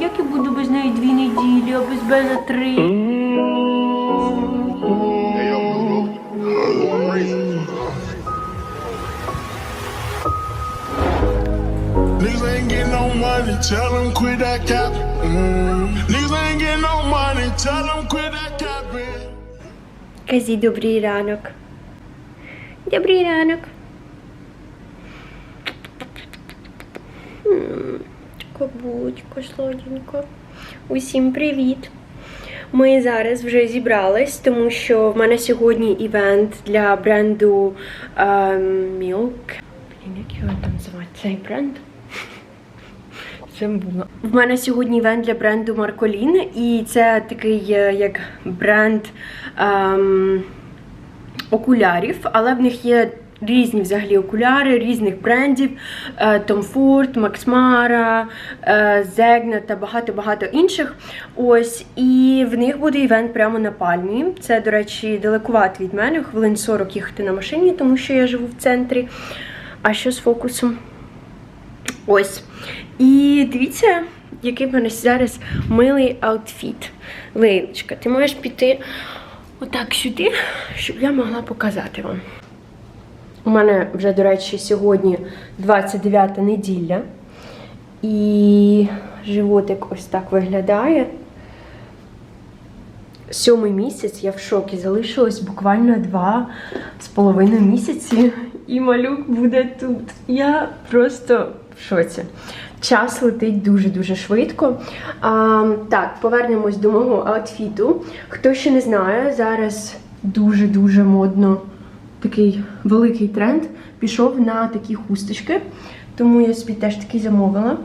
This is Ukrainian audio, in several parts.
як я буду без неї дві неділі, а без Бена три. Hey, yo, Google. One reason. Niggas ain't getting no money, tell them quit that cap. Mm. Niggas ain't getting no money, tell them quit that capping. Казі, добрий ранок. Добрий ранок. М, Кабучко, сладенько. Усім привіт. Ми зараз вже зібрались, тому що в мене сьогодні івент для бренду ем, Milk. Блін, як його там звати цей бренд? Забула. В мене сьогодні івент для бренду Марколін, і це такий е, як бренд ем, окулярів, але в них є різні взагалі окуляри різних брендів: е, Tom Ford, Max Mara, е, Zegna та багато-багато інших. Ось, і в них буде івент прямо на пальмі. Це, до речі, далекувато від мене, хвилин 40 їхати на машині, тому що я живу в центрі. А що з фокусом? Ось. І дивіться, який в мене зараз милий аутфіт. Лейлочка, ти можеш піти отак сюди, щоб я могла показати вам. У мене вже, до речі, сьогодні 29 неділя. І животик ось так виглядає. Сьомий місяць, я в шокі. Залишилось буквально два з половиною місяці, і малюк буде тут. Я просто в шоці. Час летить дуже-дуже швидко. А, так, повернемось до мого аутфіту. Хто ще не знає, зараз дуже-дуже модно такий великий тренд пішов на такі хусточки. Тому я собі теж такий замовила.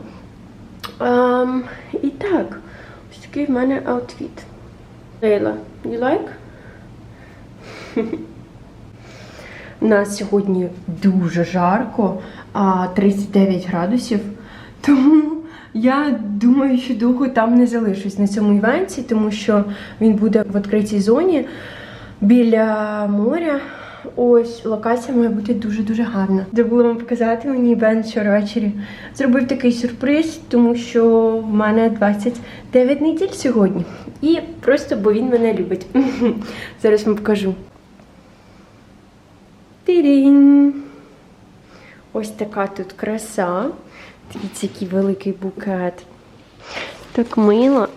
Ам, і так, ось такий в мене аутфіт. Лейла, you like? У нас сьогодні дуже жарко, а 39 градусів. Тому я думаю, що довго там не залишусь на цьому івенті, тому що він буде в відкритій зоні біля моря. Ось локація має бути дуже-дуже гарна. Забула вам показати мені Бен вчора ввечері зробив такий сюрприз, тому що в мене 29 неділь сьогодні. І просто бо він мене любить. Зараз вам покажу. Тирін! Ось така тут краса. Дивіться, який великий букет. Так мило.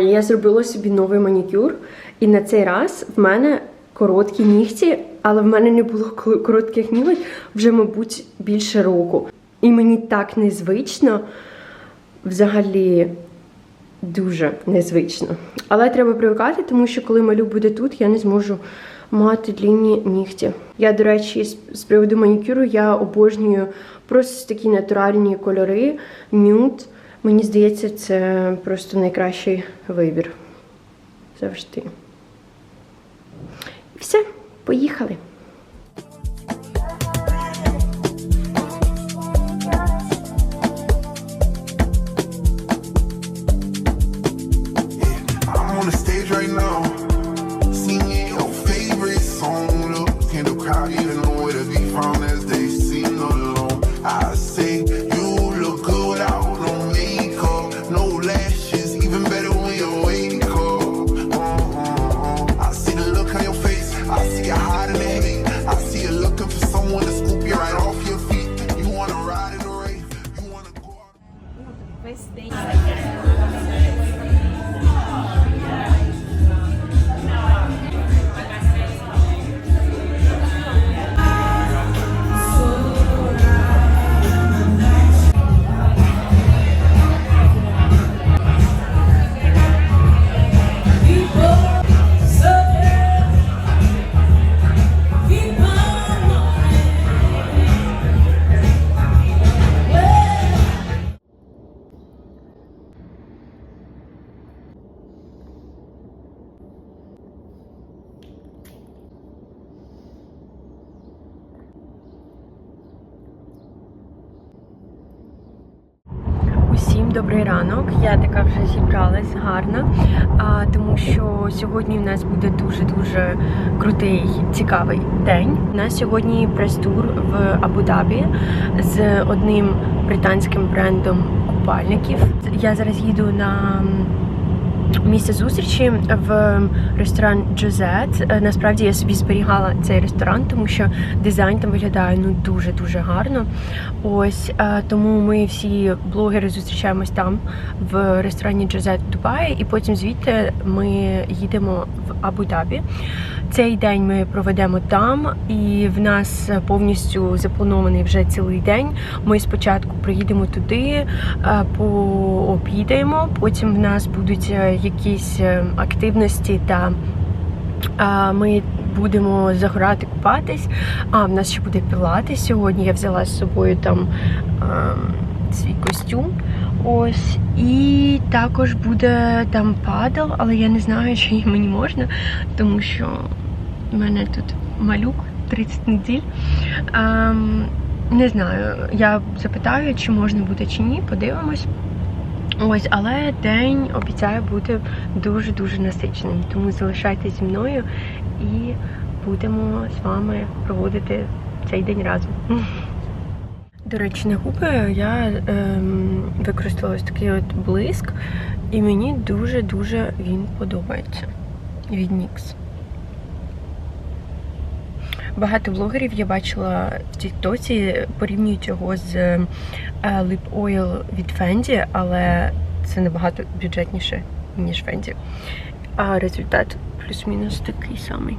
Я зробила собі новий манікюр, і на цей раз в мене короткі нігті, але в мене не було коротких нігтів вже, мабуть, більше року. І мені так незвично, взагалі дуже незвично. Але треба привикати, тому що коли малюк буде тут, я не зможу мати длінні нігті. Я, до речі, з, приводу манікюру я обожнюю просто такі натуральні кольори, нюд. Мені здається, це просто найкращий вибір. Завжди. І все, поїхали. Добрий ранок. Я така вже зібралась гарна, а, тому що сьогодні в нас буде дуже дуже крутий, цікавий день. У нас сьогодні прес-тур в Абу-Дабі з одним британським брендом купальників. Я зараз їду на місце зустрічі в ресторан Джозет. Е, Насправді я собі зберігала цей ресторан, тому що дизайн там виглядає ну дуже дуже гарно. Ось е, тому ми всі блогери зустрічаємось там в ресторані Джозет в Дубаї, і потім звідти ми їдемо в Абу-Дабі. Цей день ми проведемо там, і в нас повністю запланований вже цілий день. Ми спочатку приїдемо туди, е, пообідаємо, потім в нас будуть е, якісь е, активності та ми будемо загорати купатись. А в нас ще буде пілати сьогодні. Я взяла з собою там е, свій костюм. Ось, і також буде там падал, але я не знаю, чи мені можна, тому що в мене тут малюк 30 неділь. Ем, не знаю, я запитаю, чи можна буде чи ні, подивимось. Ось, але день обіцяє бути дуже-дуже насиченим. Тому залишайтесь зі мною і будемо з вами проводити цей день разом. До речі, на губи я ем, використала ось такий от блиск, і мені дуже-дуже він подобається від NYX. Багато блогерів я бачила в Тіктоці, порівнюють його з е, Lip Oil від Fendi, але це набагато бюджетніше, ніж Fendi. А результат плюс-мінус такий самий.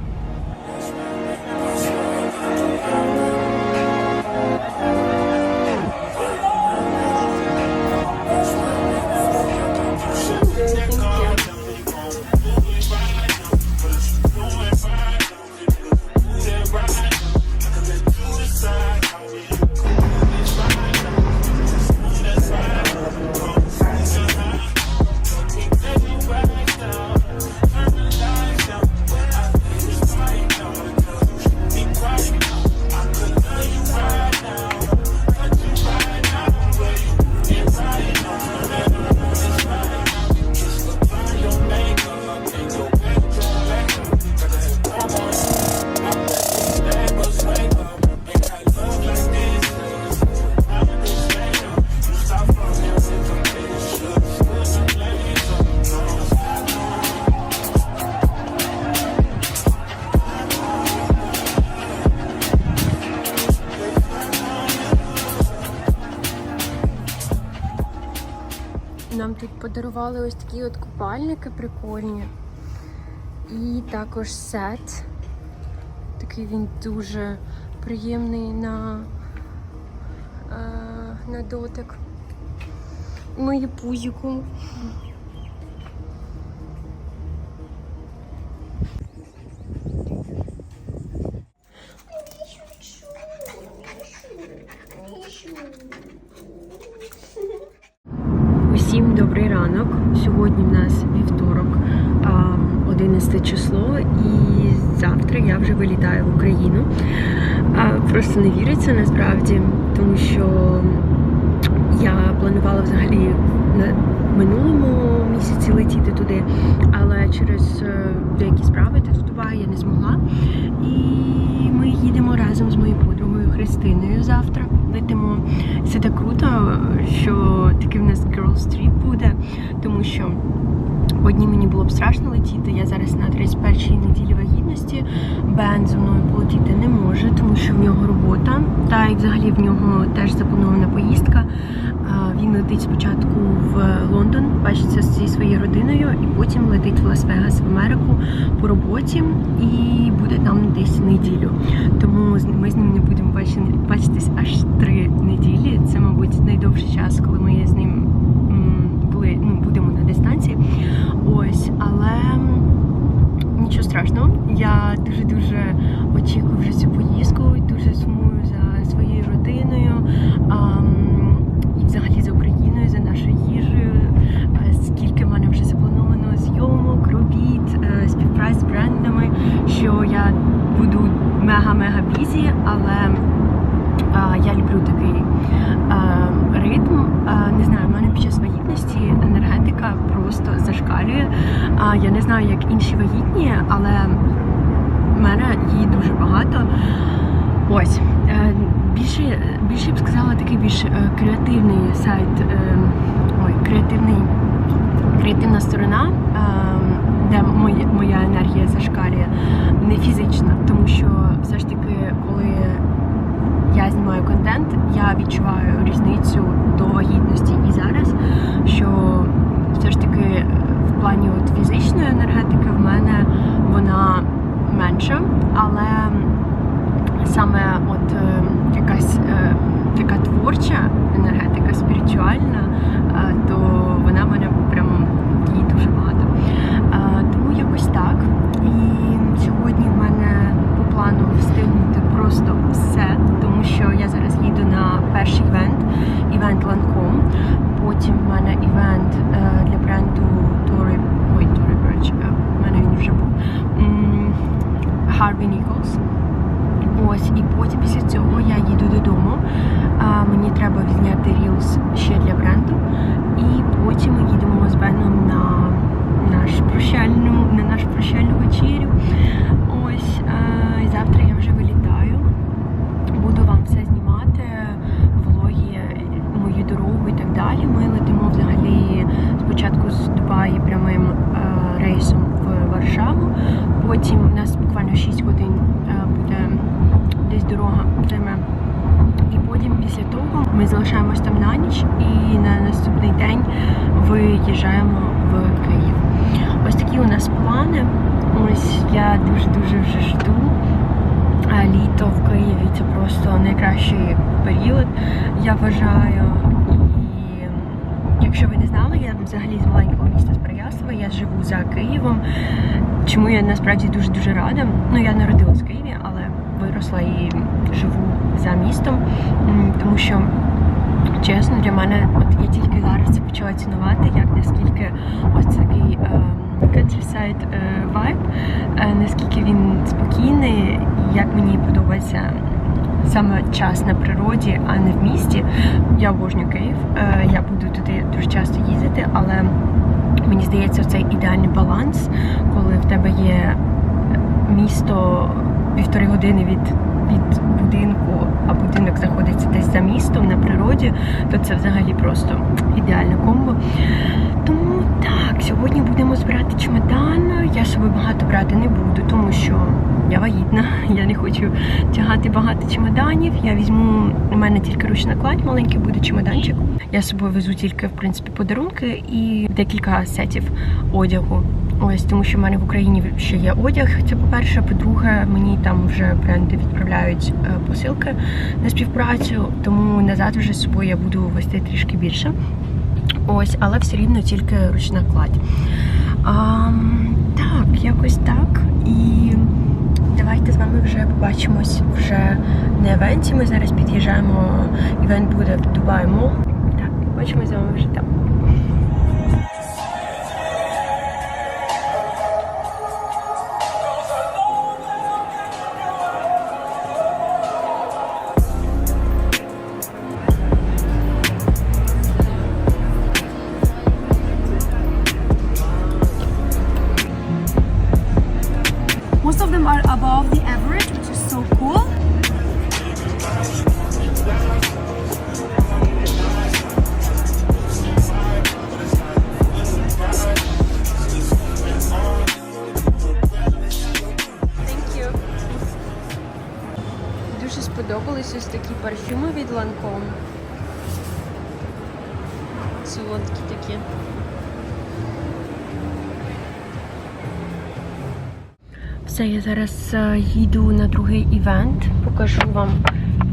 Подарували ось такі от купальники прикольні. І також сет. Такий він дуже приємний на, е, на дотик. Моє пузіку. Ранок. Сьогодні в нас вівторок, 11 число, і завтра я вже вилітаю в Україну. Просто не віриться насправді, тому що я планувала взагалі на минулому місяці летіти туди, але через е, деякі справи тут я не змогла. І ми їдемо разом з моєю подругою Христиною завтра. Летимо. Це так круто, що такий в нас girls trip буде, тому що одні мені було б страшно летіти. Я зараз на 31-й неділі вагітності. Бен зі мною полетіти не може, тому що в нього робота. Та й взагалі в нього теж запланована поїздка. Він летить спочатку в Лондон, бачиться зі своєю родиною, і потім летить в Лас-Вегас в Америку по роботі і буде там десь неділю. Тому ми з ним не будемо бачитись аж три неділі. Це, мабуть, найдовший час, коли ми з ним були, ну, будемо на дистанції. Ось, але нічого страшного. Я дуже дуже очікую вже цю поїздку, дуже сумую за своєю родиною. і взагалі за Україною, за нашою їжею. Скільки в мене вже заплановано зйомок, робіт, е, співпраць з брендами, що я буду мега-мега бізі, але я люблю такий ритм. Не знаю, в мене під час вагітності енергетика просто зашкалює. Я не знаю, як інші вагітні, але в мене її дуже багато. Ось. Е, більше більше б сказала такий більш е, креативний сайт, е, ой, креативний, креативна сторона, де моя енергія зашкалює, не фізична, тому що все ж таки, коли я знімаю контент, я відчуваю різницю до вагітності і зараз, що все ж таки в плані от фізичної енергетики в мене вона менша, але саме от е, якась е, така творча енергетика, спірituальна, е, то вона в мене прям її дуже багато. Тому якось так. І сьогодні в мене по плану встигнути просто все, що я зараз їду на перший івент, івент Lancome. Потім в мене івент е, для бренду Tory, ой, Tory Burch, е, в мене він вже був. м, Harvey Nichols. Ось, і потім після цього я їду додому. А, мені треба відзняти рілс ще для бренду. І потім ми їдемо з Беном на наш прощальну, на нашу прощальну вечерю. Ось, а, і завтра я вже вилітаю. Буду вам все знімати, влоги, мою дорогу і так далі. Ми летимо взагалі спочатку з Дубаї прямим е, рейсом в Варшаву. Потім у нас буквально 6 годин е, буде десь дорога займе. І потім після того ми залишаємось там на ніч і на наступний день виїжджаємо в Київ. Ось такі у нас плани. Ось я дуже-дуже вже жду. А літо в Києві це просто найкращий період, я вважаю. І якщо ви не знали, я взагалі з маленького міста з Переяслава, я живу за Києвом. Чому я насправді дуже дуже рада. Ну я народилась в Києві, але виросла і живу за містом, тому що. Чесно, для мене, от я тільки зараз це почала цінувати, як наскільки ось такий е, countryside е, vibe, е, наскільки він спокійний, як мені подобається саме час на природі, а не в місті. Я обожнюю Київ. Я буду туди дуже часто їздити, але мені здається, цей ідеальний баланс, коли в тебе є місто півтори години від, від будинку, а будинок знаходиться десь за містом на природі, то це взагалі просто ідеальне комбо. Тому так, сьогодні будемо збирати чемодан. Я собі багато брати не буду, я вагітна, я не хочу тягати багато чемоданів. Я візьму, у мене тільки ручна кладь, маленький буде чемоданчик. Я з собою везу тільки в принципі подарунки і декілька сетів одягу. Ось тому, що в мене в Україні ще є одяг. Це по-перше. По-друге, мені там вже бренди відправляють е, посилки на співпрацю, тому назад вже з собою я буду вести трішки більше. Ось, але все рівно тільки ручна кладь. А, так, якось так. Давайте з вами вже побачимось вже на івенті. Ми зараз під'їжджаємо. Івент буде в Дубай Так, побачимось з вами вже там. Солодкі такі. Все, я зараз е, їду на другий івент. Покажу вам,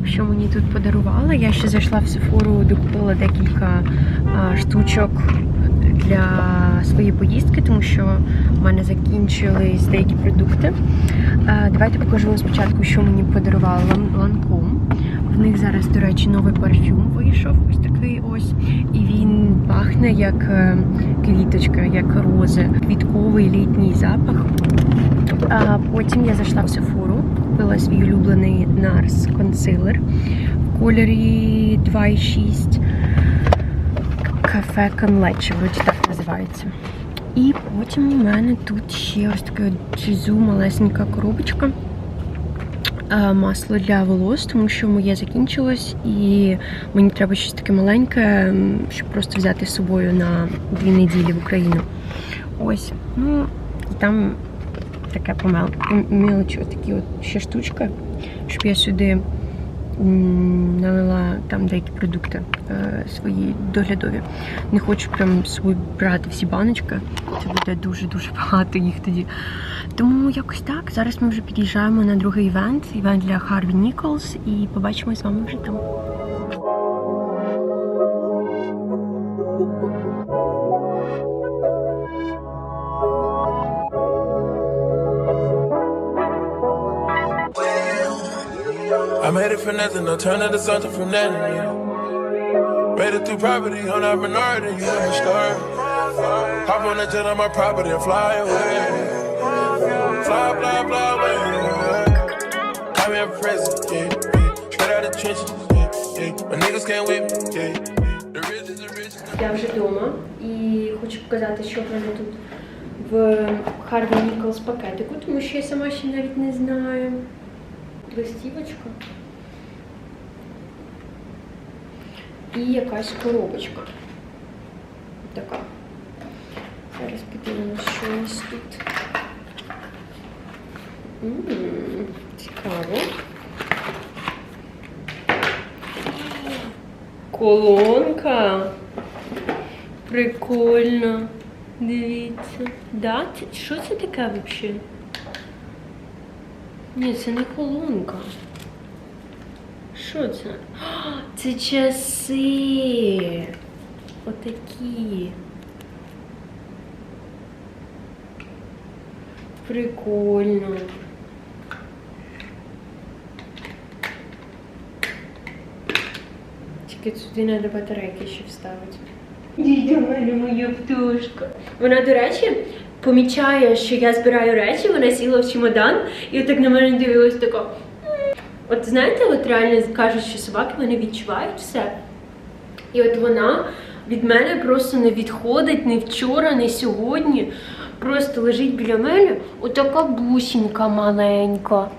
що мені тут подарували. Я ще зайшла в Sephora, докупила декілька е, штучок для своєї поїздки, тому що в мене закінчились деякі продукти. Е, Давайте покажу вам спочатку, що мені подарувала Лан- Lancome. В них зараз, до речі, новий парфюм вийшов, ось такий ось. І він пахне як е, квіточка, як рози. Квітковий літній запах. А потім я зайшла в Sephora, купила свій улюблений NARS консилер в кольорі 2,6 кафе Конлече, вроді так називається. І потім у мене тут ще ось така джизу малесенька коробочка. Е, Масло для волос, тому що моє закінчилось, і мені треба щось таке маленьке, щоб просто взяти з собою на дві неділі в Україну. Ось. Ну, там таке помел, мілочі, такі от ще штучка, щоб я сюди налила там деякі продукти е, свої доглядові. Не хочу прям з собою брати всі баночки. Це буде дуже-дуже багато їх тоді. Тому якось так. Зараз ми вже під'їжджаємо на другий івент, івент для Харві Ніколс, і побачимо з вами вже там. I made it for nothing, no turn into something from nothing. Yeah. Made it through property, on our minority, you the story. Hop on the jet on my property and fly away. Fly, fly away. Yeah. Call me a yeah, yeah. Straight out the trenches, yeah, yeah. My niggas can't with me, yeah. The rich is the rich. Я вже вдома і хочу показати, що в мене тут в Харві Ніколс пакетику, тому що я сама ще навіть не знаю. Листівочка. І якась коробочка. Така. Зараз подивимося, що у нас тут. М, Цікаво. Колонка. Прикольно. Дивіться. Да? Що це таке взагалі? Ні, це не колонка. Що це? Це часи. Отакі. Прикольно. Тільки сюди треба батарейки ще вставити. Дідя, мене моя птушка. Вона, до речі, помічає, що я збираю речі, вона сіла в чемодан і отак на мене дивилась тако. От знаєте, от реально кажуть, що собаки вони відчувають все. І от вона від мене просто не відходить ні вчора, ні сьогодні. Просто лежить біля мене отака бусінка маленька.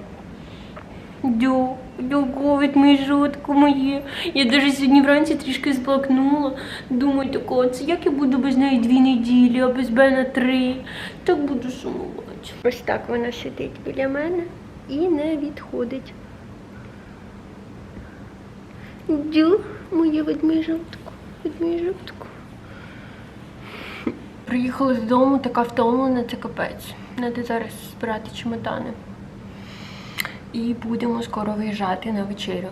Дю, дякую, відміжутку моє. Я навіть сьогодні вранці трішки зблакнула. Думаю, тако, це як я буду без неї дві неділі, а без Бена три. Так буду сумувати. Ось так вона сидить біля мене і не відходить. Дю, моє ведміжутку, ведміжутку. Приїхала додому, така втомлена, це капець. Треба зараз збирати чемодани. І будемо скоро виїжджати на вечерю.